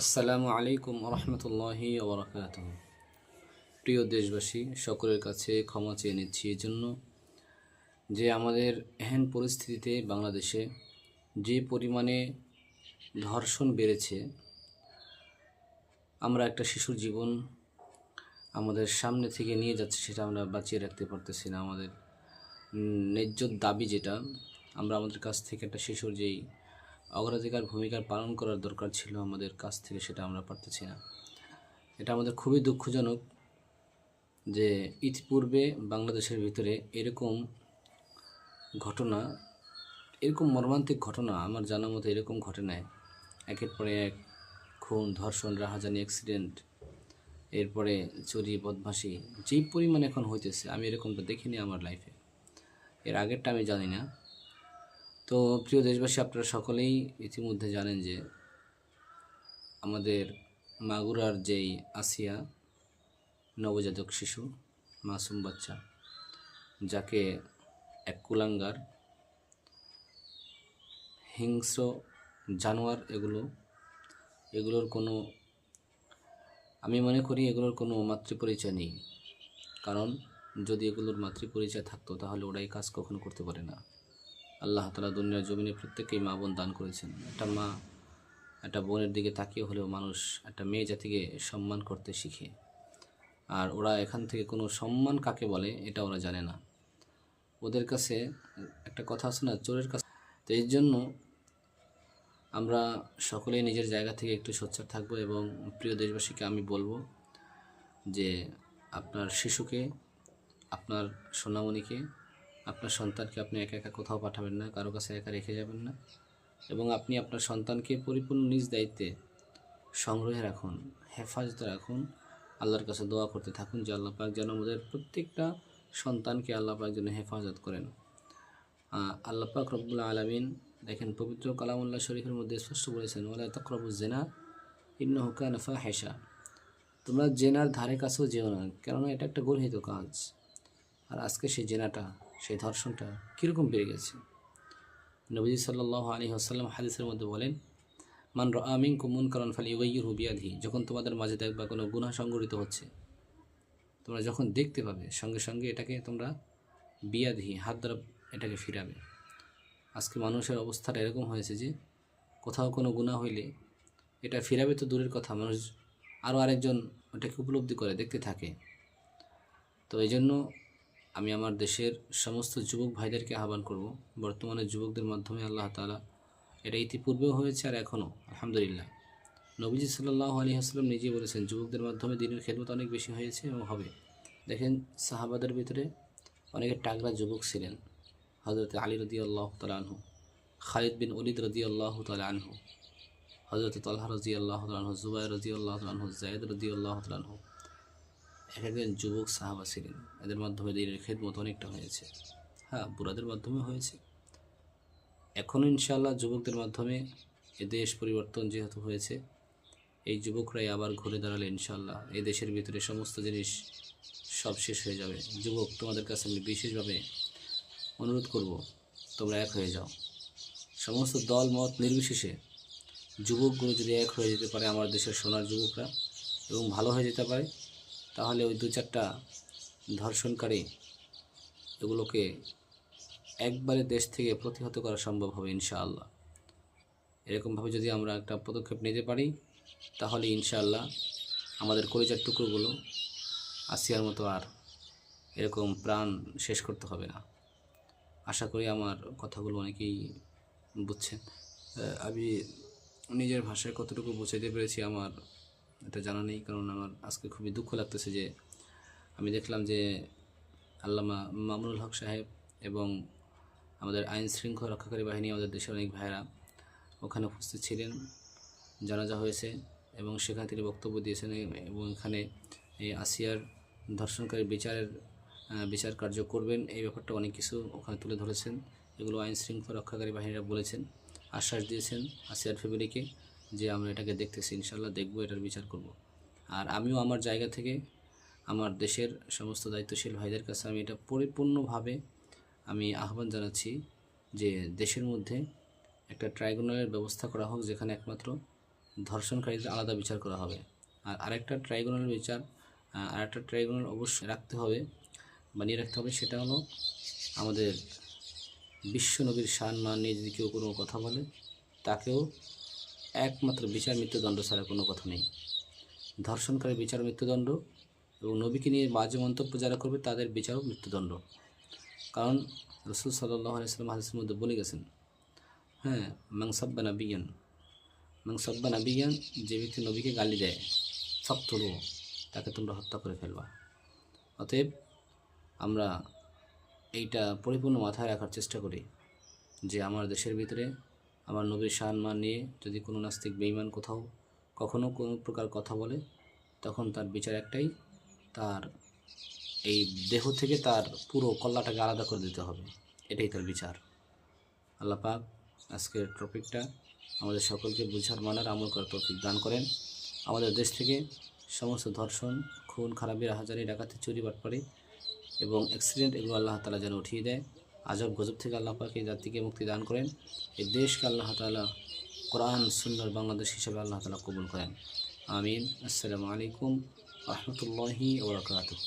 আসসালামু আলাইকুম রহমতুল্লাহি ওবরাকাত প্রিয় দেশবাসী, সকলের কাছে ক্ষমা চেয়ে নিচ্ছি। এই জন্য যে আমাদের এহেন পরিস্থিতিতে বাংলাদেশে যে পরিমাণে ধর্ষণ বেড়েছে, আমরা একটা শিশুর জীবন আমাদের সামনে থেকে নিয়ে যাচ্ছে, সেটা আমরা বাঁচিয়ে রাখতে পারতেছি না। আমাদের ন্যায্য দাবি যেটা, আমরা আমাদের কাছ থেকে একটা শিশুর যেই অগ্রাধিকার ভূমিকা পালন করার দরকার ছিল আমাদের কাছ থেকে, সেটা আমরা পারতেছি না। এটা আমাদের খুবই দুঃখজনক যে ইতিপূর্বে বাংলাদেশের ভিতরে এরকম ঘটনা, এরকম মর্মান্তিক ঘটনা আমার জানা মতো এরকম ঘটে নাই। একের পরে এক খুন, ধর্ষণ, রাহাজানি অ্যাক্সিডেন্ট এরপরে চুরি বদমাসি যেই পরিমাণ এখন হইতেছে, আমি এরকমটা দেখিনি আমার লাইফে এর আগেরটা আমি জানি না। তো প্রিয় দেশবাসী, আপনারা সকলেই ইতিমধ্যে জানেন যে আমাদের মাগুরার যেই আসিয়া নবজাতক শিশু, মাসুম বাচ্চা, যাকে এক কুলাঙ্গার, হিংস্র জানোয়ার এগুলো, এগুলোর কোনো, আমি মনে করি এগুলোর কোনো মাতৃপরিচয় নেই। কারণ যদি এগুলোর মাতৃপরিচয় থাকতো, তাহলে ওরা এই কাজ কখনো করতে পারে না। আল্লাহ তালা দুনিয়ার জমিনে প্রত্যেককেই মা বোন দান করেছেন। একটা মা একটা বোনের দিকে তাকিয়ে হলেও মানুষ একটা মেয়ে জাতিকে সম্মান করতে শিখে। আর ওরা এখান থেকে কোনো সম্মান কাকে বলে, এটা ওরা জানে না। ওদের কাছে একটা কথা আছে না, চোরের কাছে। তো এর জন্য আমরা সকলেই নিজের জায়গা থেকে একটু সোচ্চার থাকব এবং প্রিয় দেশবাসীকে আমি বলব যে আপনার শিশুকে, আপনার সোনামণিকে আপনার সন্তানকে আপনি একা একা কোথাও পাঠাবেন না, কারও কাছে একা রেখে যাবেন না এবং আপনি আপনার সন্তানকে পরিপূর্ণ নিজ দায়িত্বে সংগ্রহে রাখুন, হেফাজতে রাখুন, আল্লাহর কাছে দোয়া করতে থাকুন যে আল্লাহ পাক যেন আমাদের প্রত্যেকটা সন্তানকে আল্লাহ পাক যেন হেফাজত করেন। আল্লাহ পাক রব্বুল্লা আলমিন দেখেন, পবিত্র কালামুল্লাহ শরীফের মধ্যে স্পষ্ট বলেছেন ওলা তকরবু জেনা ইন্ন হুকা নফা হেসা তোমরা জেনার ধারে কাছেও যেও না, কেননা এটা একটা গর্হিত কাজ। আর আজকে সেই জেনাটা সেই ধর্ষণটা কীরকম বেড়ে গেছে? নবী সাল্লাহ আলী আসাল্লাম হাদিসের মধ্যে বলেন, মান আমিন কুমুন কারণ ফালি ইউগাইয়ুর হুবিয়াধি যখন তোমাদের মাঝে দেখবা কোনো গুনাহ সংগঠিত হচ্ছে, তোমরা যখন দেখতে পাবে, সঙ্গে সঙ্গে এটাকে তোমরা বিয়াধি হাত দ্বারা এটাকে ফিরাবে। আজকে মানুষের অবস্থাটা এরকম হয়েছে যে, কোথাও কোনো গুণা হইলে এটা ফিরাবে তো দূরের কথা, মানুষ আরও আরেকজন ওটাকে উপলব্ধি করে, দেখতে থাকে। তো এই জন্য আমি আমার দেশের সমস্ত যুবক ভাইদেরকে আহ্বান করব। বর্তমানে যুবকদের মাধ্যমে আল্লাহ তালা এটা ইতিপূর্বেও হয়েছে আর এখনও, আলহামদুলিল্লাহ। নবীজি সাল্লাহ আলী আসলাম নিজে বলেছেন, যুবকদের মাধ্যমে দিনের খেদমত অনেক বেশি হয়েছে এবং হবে। দেখেন, সাহাবাদের ভিতরে অনেকে টাগরা যুবক ছিলেন হজরত আলী রদি আল্লাহ তালা আনহু, খালিদ বিন অলিদ রদি আল্লাহ তালা আনহু হজরত তাল্লাহ রজি আল্লাহ তালহু জুবাই রজি আল্লাহ তালহু জায়দ রদি আল্লাহ তালহু এক একজন যুবক সাহাবা ছিলেন। এদের মাধ্যমে দিনের খেদমত অনেকটা হয়েছে। হ্যাঁ বুড়াদের মাধ্যমে হয়েছে। এখনও ইনশাআল্লাহ যুবকদের মাধ্যমে এ দেশ পরিবর্তন যেহেতু হয়েছে, এই যুবকরাই আবার ঘুরে দাঁড়ালে ইনশাআল্লাহ এই দেশের ভিতরে সমস্ত জিনিস সব শেষ হয়ে যাবে। যুবক, তোমাদের কাছে আমি বিশেষভাবে অনুরোধ করব, তোমরা এক হয়ে যাও। সমস্ত দল, মত নির্বিশেষে যুবকগুলো যদি এক হয়ে যেতে পারে, আমার দেশের সোনার যুবকরা, এবং ভালো হয়ে যেতে পারে তাহলে ওই দু চারটা ধর্ষণকারী এগুলোকে একবারে দেশ থেকে প্রতিহত করা সম্ভব হবে ইনশাআল্লাহ। এরকমভাবে যদি আমরা একটা পদক্ষেপ নিতে পারি, তাহলে ইনশাআল্লাহ আমাদের কলিজার টুকরোগুলো আসিয়ার মতো আর এরকম প্রাণ শেষ করতে হবে না। আশা করি আমার কথাগুলো অনেকেই বুঝছেন। আমি নিজের ভাষায় কতটুকু বোঝাইতে পেরেছি আমার এটা জানা নেই, কারণ আমার আজকে খুবই দুঃখ লাগতেছে যে আমি দেখলাম যে আল্লামা মামুনুল হক সাহেব এবং আমাদের আইন শৃঙ্খলা রক্ষাকারী বাহিনী, আমাদের দেশের অনেক ভাইরা ওখানে উপস্থিত ছিলেন, জানাজা হয়েছে এবং সেখানে তিনি বক্তব্য দিয়েছেন এবং এখানে এই আসিয়ার ধর্ষণকারী বিচারের বিচার কার্য করবেন, এই ব্যাপারটা অনেক কিছু ওখানে তুলে ধরেছেন। এগুলো আইন শৃঙ্খলা রক্ষাকারী বাহিনীরা বলেছেন, আশ্বাস দিয়েছেন আসিয়ার ফ্যামিলিকে যে আমরা এটাকে দেখতেছি, ইনশাল্লাহ দেখব, এটার বিচার করব। আর আমিও আমার জায়গা থেকে আমার দেশের সমস্ত দায়িত্বশীল ভাইদের কাছে আমি এটা পরিপূর্ণভাবে আমি আহ্বান জানাচ্ছি যে দেশের মধ্যে একটা ট্রাইব্যুনালের ব্যবস্থা করা হোক, যেখানে একমাত্র ধর্ষণকারীদের আলাদা বিচার করা হবে আর আরেকটা ট্রাইব্যুনাল বিচার আরেকটা ট্রাইব্যুনাল অবশ্যই রাখতে হবে, বানিয়ে রাখতে হবে, সেটা হলো আমাদের বিশ্ব নবীর শান মান নিয়ে যদি কেউ কোনো কথা বলে, তাকেও একমাত্র বিচার মৃত্যুদণ্ড ছাড়া কোনো কথা নেই। ধর্ষণকারী বিচার মৃত্যুদণ্ড এবং নবীকে নিয়ে মাঝে মন্তব্য যারা করবে তাদের বিচারও মৃত্যুদণ্ড। কারণ রসুল আলাইসালাম হাদিসের মধ্যে বলে গেছেন হ্যাঁ মাংসাব্বা নাবিয়ান মাংসাব্বা নাবিয়ান যে ব্যক্তি নবীকে গালি দেয় ফক্তরু তাকে তোমরা হত্যা করে ফেলবা। অতএব আমরা এইটা পরিপূর্ণ মাথায় রাখার চেষ্টা করি যে আমার দেশের ভিতরে আমার নবীর সম্মান নিয়ে যদি কোনো নাস্তিক বেঈমান কোথাও কখনও কোনো প্রকার কথা বলে, তখন তার বিচার একটাই, তার এই দেহ থেকে তার পুরো কল্লাটাকে আলাদা করে দিতে হবে। এটাই তার বিচার। আল্লাহ পাক আজকের টপিকটা আমাদের সকলকে বুঝার, মানার, আমল করার তৌফিক দান করেন। আমাদের দেশ থেকে সমস্ত ধর্ষণ, খুন খারাপি হাজারি, ডাকাতি, চুরি বাটপাড়ি এবং অ্যাক্সিডেন্ট এগুলো আল্লাহ তালা যেন উঠিয়ে দেয়। আজব গজব থেকে আল্লাহ পাকে জাতিকে মুক্তি দান করেন। এই দেশকে আল্লাহ তালা কোরআন সুন্দর বাংলাদেশ হিসেবে আল্লাহ তালা কবুল করেন। আমিন। আসসালামু আলাইকুম রহমতুল্লাহি ওবরাকাতুহ